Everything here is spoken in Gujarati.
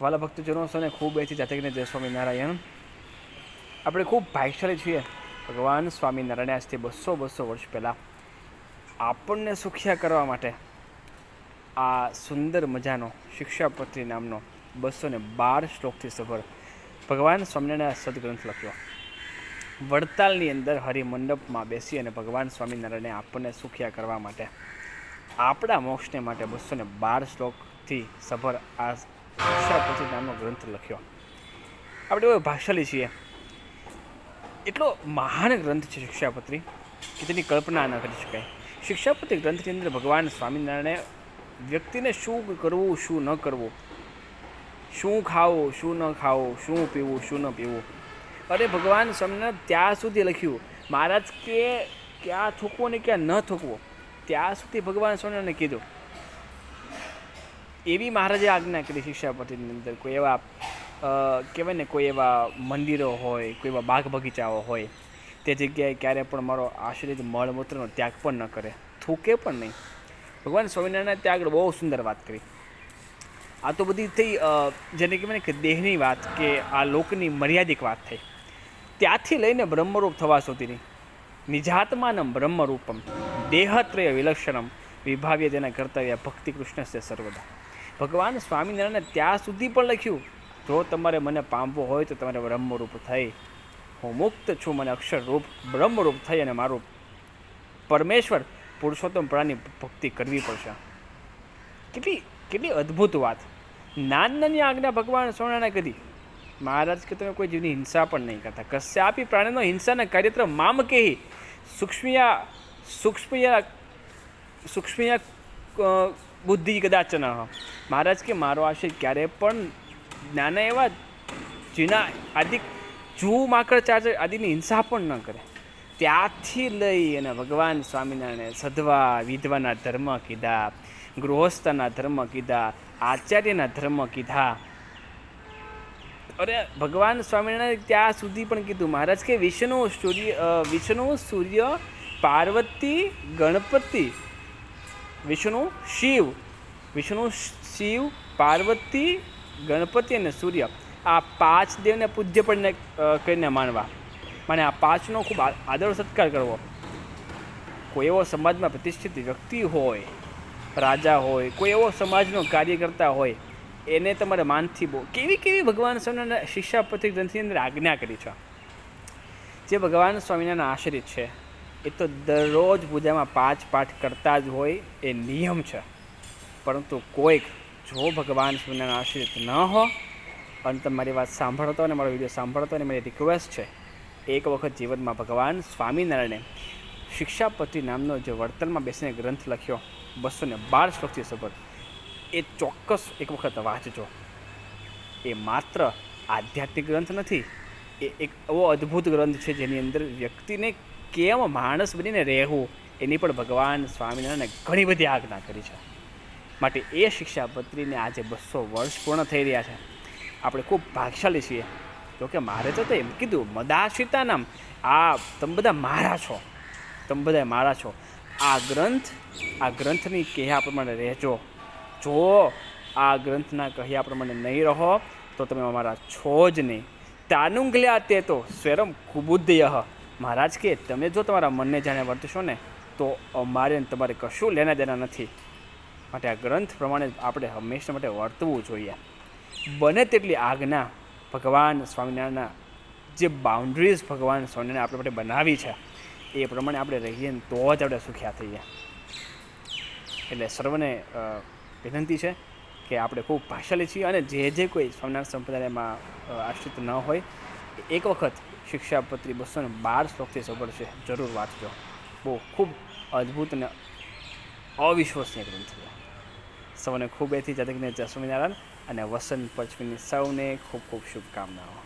વાલા ભક્તજનો સૌને ખૂબ એથી જાતકને જય સ્વામિનારાયણ. આપણે ખૂબ ભાગ્યશાળી છીએ. ભગવાન સ્વામિનારાયણ આજથી બસો બસો વર્ષ પહેલાં આપણને સુખિયા કરવા માટે આ સુંદર મજાનો શિક્ષાપત્રી નામનો બસો ને બાર શ્લોકથી સભર ભગવાન સ્વામિનારાયણ સદગ્રંથ લખ્યો. વડતાલની અંદર હરિમંડપમાં બેસી અને ભગવાન સ્વામિનારાયણે આપણને સુખિયા કરવા માટે આપણા મોક્ષને માટે બસો ને બાર શ્લોકથી સભર આ શિક્ષાપત્રી નામનો ગ્રંથ લખ્યો? આપણે બહુ ભાષાલી છીએ. એટલો મહાન ગ્રંથ છે શિક્ષાપત્રી કે તેની કલ્પના ન કરી શકાય. શિક્ષાપત્રી ગ્રંથની અંદર ભગવાન સ્વામિનારાયણે વ્યક્તિને શું કરવું, શું ન કરવું? શું ખાવું, શું ન ખાવું, શું પીવું, શું ન પીવું? અરે ભગવાન સ્વામિનારાયણ ત્યાં સુધી લખ્યું, મહારાજ કે ક્યાં થૂકવો ને ક્યાં ન થૂકવો? ત્યાં સુધી ભગવાન સ્વામિનારાયણે કીધું એવી મહારાજે આજ્ઞા કરી શિક્ષાપતિની અંદર, કોઈ એવા કહેવાય ને કોઈ એવા મંદિરો હોય, કોઈ એવા બાગ બગીચાઓ હોય, તે જગ્યાએ ક્યારે પણ મારો આશ્રિત મળમૂત્રનો ત્યાગ પણ ન કરે. થૂકે પણ નહીં. ભગવાન સ્વામિનારાયણ ત્યાં આગળ બહુ સુંદર વાત કરી. આ તો બધી થઈ જેને કહેવાય કે દેહની વાત કે આ લોકની મર્યાદિક વાત થઈ. ત્યાંથી લઈને બ્રહ્મરૂપ થવા સુધીની નિજાત્માનમ બ્રહ્મરૂપમ દેહત્રય વિલક્ષણમ વિભાવ્ય તેના કર્તવ્ય ભક્તિ કૃષ્ણ છે સર્વદા. ભગવાન સ્વામિનારાયણે ત્યાં સુધી પણ લખ્યું. જો તમારે મને પામવો હોય તો તમારે બ્રહ્મરૂપ થઈ. હું મુક્ત છું, મને અક્ષરરૂપ બ્રહ્મરૂપ થઈ અને મારું પરમેશ્વર પુરુષોત્તમ પ્રાણી ભક્તિ કરવી પડશે. કેટલી કેટલી અદ્ભુત વાત. નાની આજ્ઞા ભગવાન સોનાને કરી. મહારાજ કે તમે કોઈ જીવની હિંસા પણ નહીં કરતા. કશ્યાપી પ્રાણીનો હિંસાના કાર્યત્ર મામ કહે. સૂક્ષ્મિયા સૂક્ષ્મિયા સૂક્ષ્મિયા બુદ્ધિ કદાચન મહારાજ કે, મારો આશય ક્યારે પણ નાના એવા જીના આદિ જૂ માકડ ચાર્જ, આદિની હિંસા પણ ન કરે. ત્યાંથી લઈ અને ભગવાન સ્વામિનારાયણે સધવા વિધવાના ધર્મ કીધા, ગૃહસ્થના ધર્મ કીધા, આચાર્યના ધર્મ કીધા. અરે, ભગવાન સ્વામિનારાયણ ત્યાં સુધી પણ કીધું. મહારાજ કે, વિષ્ણુ સૂર્ય વિષ્ણુ સૂર્ય પાર્વતી ગણપતિ વિષ્ણુ શિવ. વિષ્ણુ શિવ, પાર્વતી, ગણપતિ અને સૂર્ય. આ પાંચ દેવને પૂજ્ય પણ કરીને માનવા. મને આ પાંચનો ખૂબ આદર સત્કાર કરવો. કોઈ એવો સમાજમાં પ્રતિષ્ઠિત વ્યક્તિ હોય, રાજા હોય, કોઈ એવો સમાજનો કાર્ય કરતા હોય, એને તમારે માનથી બહુ, કેવી કેવી ભગવાન સ્વામિનારાયણ શિક્ષાપત્રી ગ્રંથની અંદર આજ્ઞા કરી છે? જે ભગવાન સ્વામિનારાયણ આશ્રિત છે. એ તો દરરોજ પૂજામાં પાંચ પાઠ કરતા જ હોય એ નિયમ છે. પરંતુ કોઈક જો ભગવાન સ્વામિનારાયણ આશ્રિત ન હો અને મારી વાત સાંભળતો અને મારો વીડિયો સાંભળતો અને મારી રિક્વેસ્ટ છે, એક વખત જીવનમાં ભગવાન સ્વામિનારાયણે શિક્ષાપતિ નામનો જે વર્તનમાં બેસીને ગ્રંથ લખ્યો, બસો ને બાર શ્લોકથી સબર એ ચોક્કસ એક વખત વાંચજો. એ માત્ર આધ્યાત્મિક ગ્રંથ નથી, એ એક એવો અદ્ભુત ગ્રંથ છે જેની અંદર વ્યક્તિને કેમ માણસ બનીને રહેવું? એની પણ ભગવાન સ્વામિનારાયણે ઘણી બધી આજ્ઞા કરી છે. માટે એ શિક્ષાપત્રીને આજે બસો વર્ષ પૂર્ણ થઈ રહ્યા છે. આપણે ખૂબ ભાગશાળી છીએ. જોકે મારે તો તે એમ કીધું મદાશ્રિતા નામ આ તમે બધા મારા છો. તમે બધા મારા છો. આ ગ્રંથ, આ ગ્રંથની કહ્યા પ્રમાણે રહેજો. જો આ ગ્રંથના કહ્યા પ્રમાણે નહીં રહો, તો તમે અમારા છો જ નહીં. તાનુંગલ્યા તે તો સ્વરમ કુબુદ્ધય. મહારાજ કે, તમે જો તમારા મનને જાણે વર્તશો ને, તો અમારે તમારે કશું લેના દેના નથી. માટે આ ગ્રંથ પ્રમાણે આપણે હંમેશા માટે વર્તવું જોઈએ. બને તેટલી આજ્ઞા ભગવાન સ્વામિનારાયણના, જે બાઉન્ડ્રીઝ ભગવાન સ્વામિનારાયણ આપણા માટે બનાવી છે, એ પ્રમાણે આપણે રહીએ ને તો જ આપણે સુખ્યા થઈએ. એટલે સર્વને વિનંતી છે કે આપણે ખૂબ ભાષાલી છીએ અને જે જે કોઈ સ્વામિનારાયણ સંપ્રદાયમાં આશ્રિત ન હોય એક વખત શિક્ષાપત્રી બસો ને બાર શ્લોકથી સબર છે. જરૂર વાંચજો. બહુ ખૂબ અદ્ભુત અને અવિશ્વસનીય ગ્રંથ છે. સૌને ખૂબ એથી જાતકને સ્વામિનારાયણ અને વસંત પંચમીની સૌને ખૂબ ખૂબ શુભકામનાઓ.